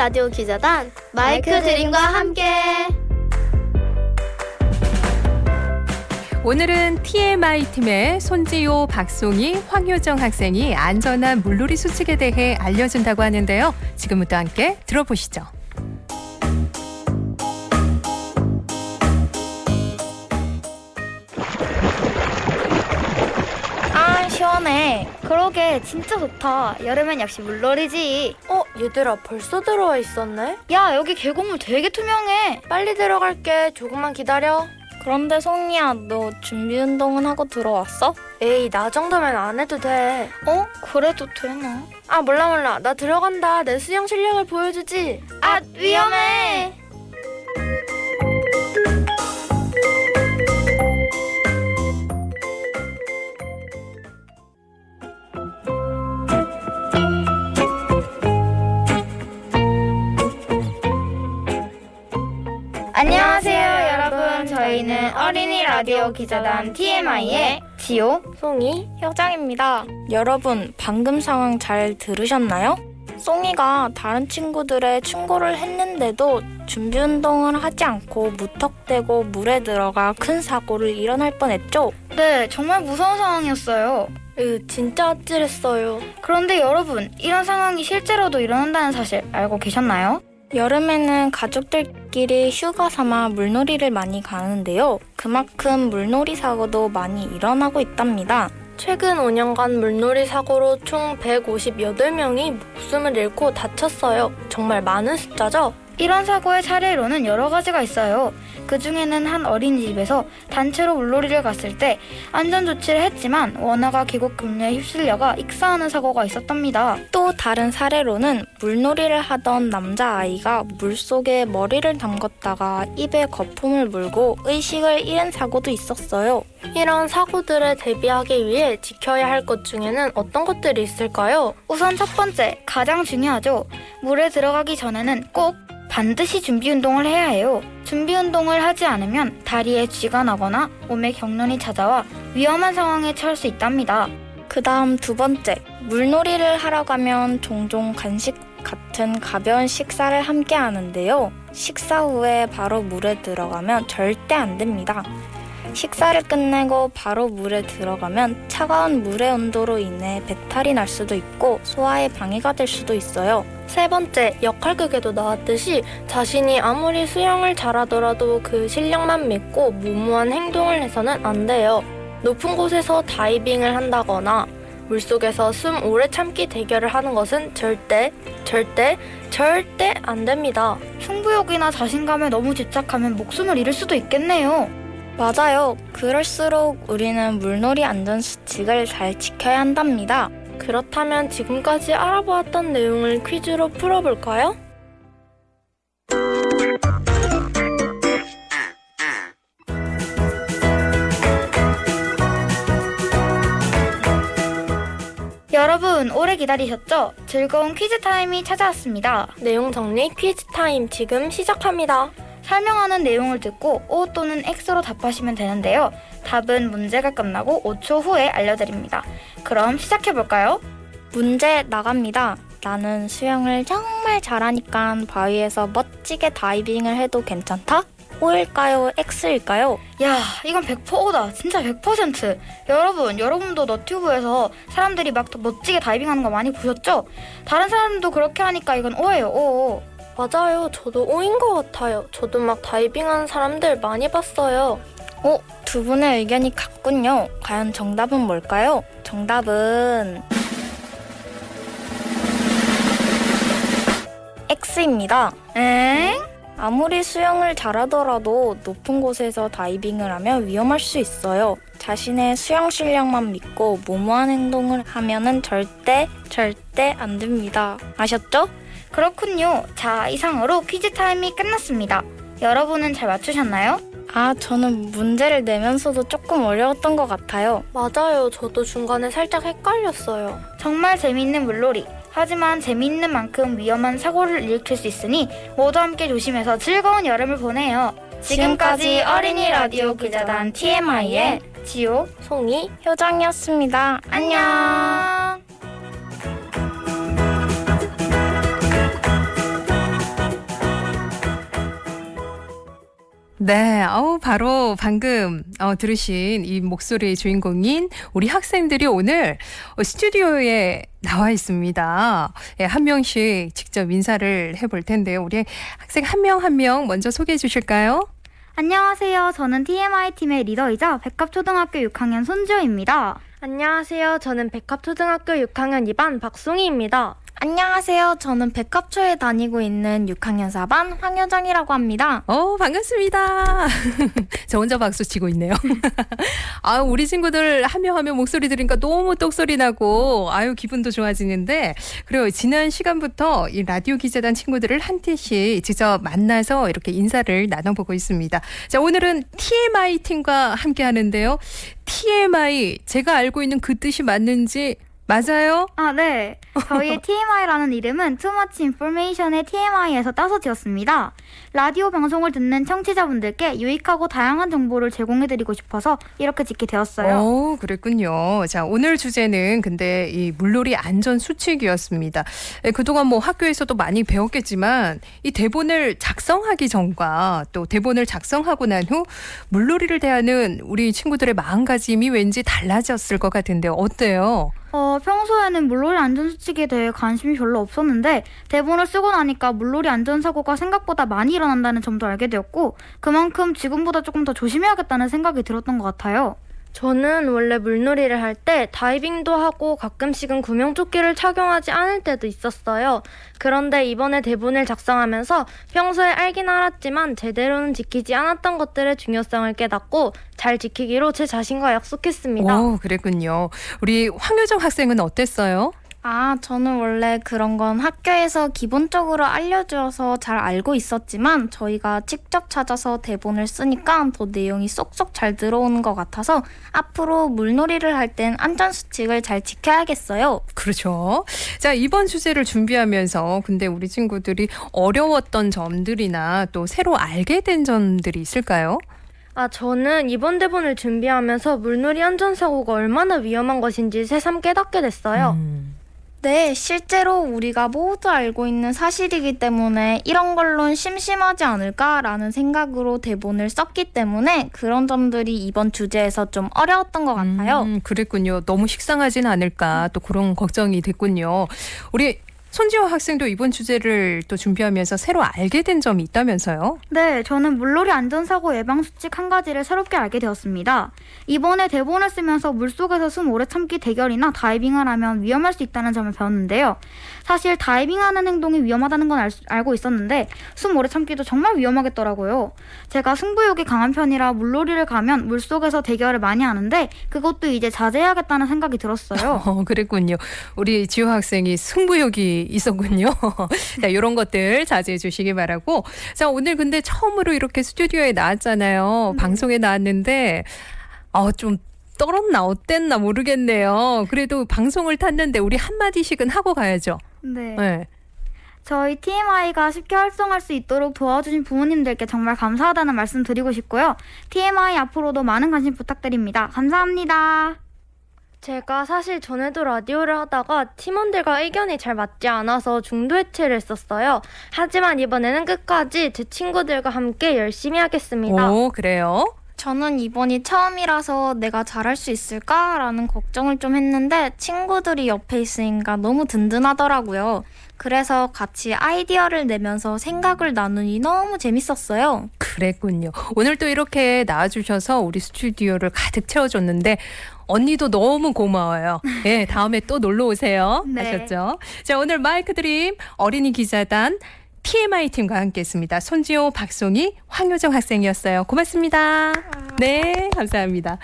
라디오 기자단 마이크 드림과 함께 오늘은 TMI 팀의 손지효, 박송희, 황효정 학생이 안전한 물놀이 수칙에 대해 알려준다고 하는데요. 지금부터 함께 들어보시죠. 그러게 진짜 좋다. 여름엔 역시 물놀이지. 어 얘들아 벌써 들어와 있었네? 야 여기 계곡물 되게 투명해. 빨리 들어갈게. 조금만 기다려. 그런데 송이야 너 준비 운동은 하고 들어왔어? 에이 나 정도면 안 해도 돼아 어? 그래도 되나? 몰라 몰라. 나 들어간다. 내 수영 실력을 보여주지. 아 위험해 안녕하세요 여러분 저희는 어린이 라디오 기자단 TMI의 지호 송이 효장입니다. 여러분, 방금 상황 잘 들으셨나요? 송이가 다른 친구들의 충고를 했는데도 준비 운동을 하지 않고 무턱대고 물에 들어가 큰 사고를 일어날 뻔했죠? 네, 정말 무서운 상황이었어요. 으 진짜 아찔했어요 그런데 여러분, 이런 상황이 실제로도 일어난다는 사실 알고 계셨나요? 여름에는 가족들끼리 휴가 삼아 물놀이를 많이 가는데요. 그만큼 물놀이 사고도 많이 일어나고 있답니다. 최근 5년간 물놀이 사고로 총 158명이 목숨을 잃고 다쳤어요 정말 많은 숫자죠 이런 사고의 사례로는 여러 가지가 있어요. 그 중에는 한 어린이집에서 단체로 물놀이를 갔을 때 안전 조치를 했지만 원화가 계곡 급류에 휩쓸려가 익사하는 사고가 있었답니다. 또 다른 사례로는 물놀이를 하던 남자아이가 물속에 머리를 담궜다가 입에 거품을 물고 의식을 잃은 사고도 있었어요. 이런 사고들에 대비하기 위해 지켜야 할 것 중에는 어떤 것들이 있을까요? 우선 첫 번째, 가장 중요하죠. 물에 들어가기 전에는 꼭 반드시 준비 운동을 해야 해요. 준비 운동을 하지 않으면 다리에 쥐가 나거나 몸에 경련이 찾아와 위험한 상황에 처할 수 있답니다. 그 다음 두 번째, 물놀이를 하러 가면 종종 간식 같은 가벼운 식사를 함께 하는데요. 식사 후에 바로 물에 들어가면 절대 안 됩니다. 식사를 끝내고 바로 물에 들어가면 차가운 물의 온도로 인해 배탈이 날 수도 있고 소화에 방해가 될 수도 있어요. 세 번째, 역할극에도 나왔듯이 자신이 아무리 수영을 잘하더라도 그 실력만 믿고 무모한 행동을 해서는 안 돼요. 높은 곳에서 다이빙을 한다거나 물속에서 숨 오래 참기 대결을 하는 것은 절대, 절대, 절대 안 됩니다. 승부욕이나 자신감에 너무 집착하면 목숨을 잃을 수도 있겠네요. 맞아요. 그럴수록 우리는 물놀이 안전 수칙을 잘 지켜야 한답니다. 그렇다면 지금까지 알아보았던 내용을 퀴즈로 풀어볼까요? 여러분, 오래 기다리셨죠? 즐거운 퀴즈 타임이 찾아왔습니다. 내용 정리 퀴즈 타임 지금 시작합니다. 설명하는 내용을 듣고 O 또는 X로 답하시면 되는데요. 답은 문제가 끝나고 5초 후에 알려드립니다. 그럼 시작해볼까요? 문제 나갑니다. 나는 수영을 정말 잘하니까 바위에서 멋지게 다이빙을 해도 괜찮다? O일까요? X일까요? 야, 이건 100%다. 진짜 100%. 여러분, 여러분도 너튜브에서 사람들이 막 멋지게 다이빙하는 거 많이 보셨죠? 다른 사람도 그렇게 하니까 이건 O예요, O. 맞아요. 저도 O인 것 같아요. 저도 막 다이빙하는 사람들 많이 봤어요. 어, 두 분의 의견이 같군요. 과연 정답은 뭘까요? 정답은 X입니다. 엥? 아무리 수영을 잘하더라도 높은 곳에서 다이빙을 하면 위험할 수 있어요. 자신의 수영 실력만 믿고 무모한 행동을 하면은 절대 절대 안 됩니다. 아셨죠? 그렇군요. 자, 이상으로 퀴즈 타임이 끝났습니다. 여러분은 잘 맞추셨나요? 아, 저는 문제를 내면서도 조금 어려웠던 것 같아요. 맞아요. 저도 중간에 살짝 헷갈렸어요. 정말 재미있는 물놀이. 하지만 재미있는 만큼 위험한 사고를 일으킬 수 있으니 모두 함께 조심해서 즐거운 여름을 보내요. 지금까지 어린이 라디오 기자단 TMI의 지호, 송이 효정이었습니다. 안녕. 네, 어우, 바로 방금 어, 들으신 이 목소리의 주인공인 우리 학생들이 오늘 어, 스튜디오에 나와 있습니다. 예, 한 명씩 직접 인사를 해볼 텐데요. 우리 학생 한 명 한 명 먼저 소개해 주실까요? 안녕하세요. 저는 TMI 팀의 리더이자 백합초등학교 6학년 손지호입니다. 안녕하세요. 저는 백합초등학교 6학년 2반 박송이입니다. 안녕하세요. 저는 백합초에 다니고 있는 6학년 4반 황효정이라고 합니다. 어, 반갑습니다. 저 혼자 박수 치고 있네요. 아, 우리 친구들 한 명 한 명 목소리 들으니까 너무 똑소리 나고, 아유, 기분도 좋아지는데, 그래요. 지난 시간부터 이 라디오 기자단 친구들을 한 팀씩 직접 만나서 이렇게 인사를 나눠보고 있습니다. 자, 오늘은 TMI 팀과 함께 하는데요. TMI, 제가 알고 있는 그 뜻이 맞는지 맞아요? 아, 네. 저희의 TMI라는 이름은 Too Much Information의 TMI에서 따서 지었습니다. 라디오 방송을 듣는 청취자분들께 유익하고 다양한 정보를 제공해드리고 싶어서 이렇게 짓게 되었어요. 오, 그랬군요. 자, 오늘 주제는 근데 이 물놀이 안전 수칙이었습니다. 에, 그동안 뭐 학교에서도 많이 배웠겠지만 이 대본을 작성하기 전과 또 대본을 작성하고 난 후 물놀이를 대하는 우리 친구들의 마음가짐이 왠지 달라졌을 것 같은데 어때요? 어, 평소에는 물놀이 안전수칙에 대해 관심이 별로 없었는데 대본을 쓰고 나니까 물놀이 안전사고가 생각보다 많이 일어난다는 점도 알게 되었고 그만큼 지금보다 조금 더 조심해야겠다는 생각이 들었던 것 같아요. 저는 원래 물놀이를 할 때 다이빙도 하고 가끔씩은 구명조끼를 착용하지 않을 때도 있었어요. 그런데 이번에 대본을 작성하면서 평소에 알긴 알았지만 제대로는 지키지 않았던 것들의 중요성을 깨닫고 잘 지키기로 제 자신과 약속했습니다. 오, 그랬군요. 우리 황효정 학생은 어땠어요? 아, 저는 원래 그런 건 학교에서 기본적으로 알려주어서 잘 알고 있었지만 저희가 직접 찾아서 대본을 쓰니까 더 내용이 쏙쏙 잘 들어오는 것 같아서 앞으로 물놀이를 할 땐 안전수칙을 잘 지켜야겠어요. 그렇죠. 자, 이번 주제를 준비하면서 근데 우리 친구들이 어려웠던 점들이나 또 새로 알게 된 점들이 있을까요? 아, 저는 이번 대본을 준비하면서 물놀이 안전사고가 얼마나 위험한 것인지 새삼 깨닫게 됐어요. 음. 네, 실제로 우리가 모두 알고 있는 사실이기 때문에 이런 걸론 심심하지 않을까라는 생각으로 대본을 썼기 때문에 그런 점들이 이번 주제에서 좀 어려웠던 것 같아요. 음, 그랬군요. 너무 식상하진 않을까 또 그런 걱정이 됐군요. 우리 손지호 학생도 이번 주제를 또 준비하면서 새로 알게 된 점이 있다면서요? 네, 저는 물놀이 안전사고 예방 수칙 한 가지를 새롭게 알게 되었습니다. 이번에 대본을 쓰면서 물속에서 숨 오래 참기 대결이나 다이빙을 하면 위험할 수 있다는 점을 배웠는데요. 사실 다이빙하는 행동이 위험하다는 건 알, 알고 있었는데 숨 오래 참기도 정말 위험하겠더라고요. 제가 승부욕이 강한 편이라 물놀이를 가면 물속에서 대결을 많이 하는데 그것도 이제 자제해야겠다는 생각이 들었어요. 어, 그랬군요. 우리 지호 학생이 승부욕이 있었군요. 자, 이런 것들 자제해 주시기 바라고. 자, 오늘 근데 처음으로 이렇게 스튜디오에 나왔잖아요. 방송에 나왔는데, 어, 좀 떨었나 어땠나 모르겠네요. 그래도 방송을 탔는데 우리 한마디씩은 하고 가야죠. 네. 네. 저희 TMI가 쉽게 활성할 수 있도록 도와주신 부모님들께 정말 감사하다는 말씀 드리고 싶고요. TMI 앞으로도 많은 관심 부탁드립니다. 감사합니다. 제가 사실 전에도 라디오를 하다가 팀원들과 의견이 잘 맞지 않아서 중도 해체를 했었어요. 하지만 이번에는 끝까지 제 친구들과 함께 열심히 하겠습니다. 오, 그래요? 저는 이번이 처음이라서 내가 잘할 수 있을까라는 걱정을 좀 했는데 친구들이 옆에 있으니까 너무 든든하더라고요. 그래서 같이 아이디어를 내면서 생각을 나누니 너무 재밌었어요. 그랬군요. 오늘 또 이렇게 나와주셔서 우리 스튜디오를 가득 채워줬는데 언니도 너무 고마워요. 예, 다음에 또 놀러 오세요. 네. 하셨죠? 자, 오늘 마이크 드림 어린이 기자단 TMI 팀과 함께했습니다. 손지호, 박송이, 황효정 학생이었어요. 고맙습니다. 네, 감사합니다.